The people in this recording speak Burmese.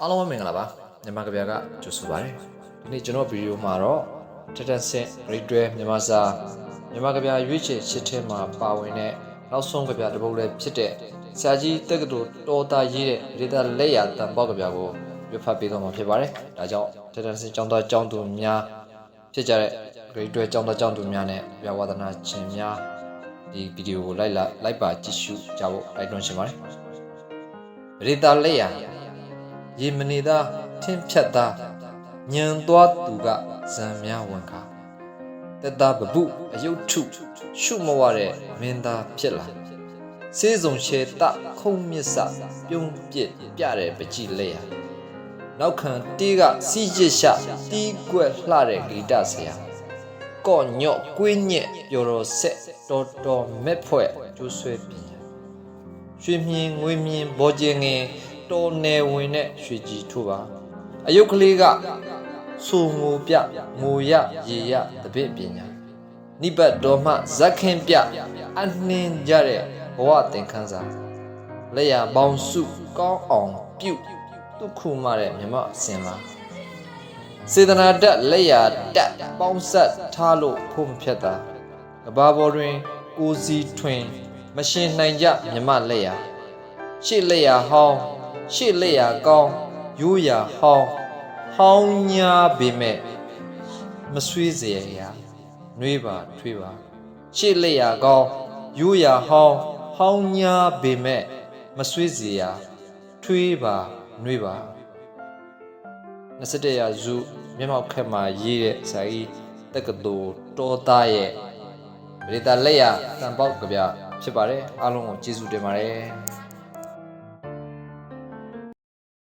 အားလုံးပဲမင်္ဂလာပါမြန်မာကဗျာကကြိုဆိုပါရစေဒီနေ့ကျွန်တော်ဗီဒီယိုမှာတော့တက်တက်ဆင့် grade 12မြန်မာစာမြန်မာကဗျာရွေးချယ်ရှစ်ထဲမှာပါဝင်တဲ့နောက်ဆုံးကဗျာတစ်ပုဒ်လည်းဖြစ်တဲ့ဆရာကြီးတက္ကသိုလ်တော်သားရေးတဲ့ဒေတာလက်ရတန်ပေါက်ကဗျာကိုရွတ်ဖတ်ပေးတော့မှာဖြစ်ပါတယ်ဒါကြောင့်တက်တက်ဆင့်ကျောင်းသားကျောင်းသူများဖြစ်ကြတဲ့ grade 12ကျောင်းသားကျောင်းသူများနဲ့ဗျာဝါဒနာရှင်များဒီဗီဒီယိုကိုလိုက်လာလိုက်ပါကြည့်ရှုကြဖို့တိုက်တွန်းရှင်ပါတယ်ဒေတာလက်ရ ရေမနေသားထင်းဖြတ်သားညံသွားသူကဇံများဝန်ခါတက်သားပပုအယုတ်ထုရှုမဝတဲ့မင်းသားဖြစ်လာစေးစုံရှေတခုံမြစ်စပြုံးပြစ်ပြတဲ့ပကြည်လက်ရနောက်ခံတေးကစီးကျစ်ရှတီးကွက်လှတဲ့ဂီတဆရာကော့ညော့ကွေးညက်ပျော်တော်ဆက်တော်တော်မက်ဖွဲ့ကျိုးဆွဲပြင်ရွှေမြင်ငွေမြင်ဘောကျင်ငင် တော်နယ်ဝင်တဲ့ရွှေကြီးထိုးပါအယုတ်ကလေးကဆူငိုပြငိုရရေရတပည့်ပညာနိပတ်တော်မှဇက်ခင်ပြအနှင်းကြတဲ့ဘဝသင်ခန်းစာလက်ရပေါင်းစုကောင်းအောင်ပြုဒုက္ခမတဲ့မြမအစင်လားစေတနာတက်လက်ရတက်ပေါင်းဆက်ထားလို့ဖို့မဖြတ်တာကဘာပေါ်တွင် ကိုစီထွင် မရှင်နိုင်ကြမြမလက်ရရှေ့လက်ရဟောင်း ရှေ့လက်ရကောင်းရိုးရဟောင်းဟောင်းညာပေမဲ့မဆွေးเสียရနှွေးပါထွေးပါရှေ့လက်ရကောင်းရိုးရဟောင်းဟောင်းညာပေမဲ့မဆွေးเสียထွေးပါနှွေးပါ21ရာစုမျက်မှောက်ခက်မှာရေးတဲ့ဇာကြီးတက္ကသိုလ်တောသားရဲ့ ဗေဒတာလက်ရတန်ပေါက်ကဗျဖြစ်ပါတယ်အားလုံးကိုကျေးဇူးတင်ပါတယ်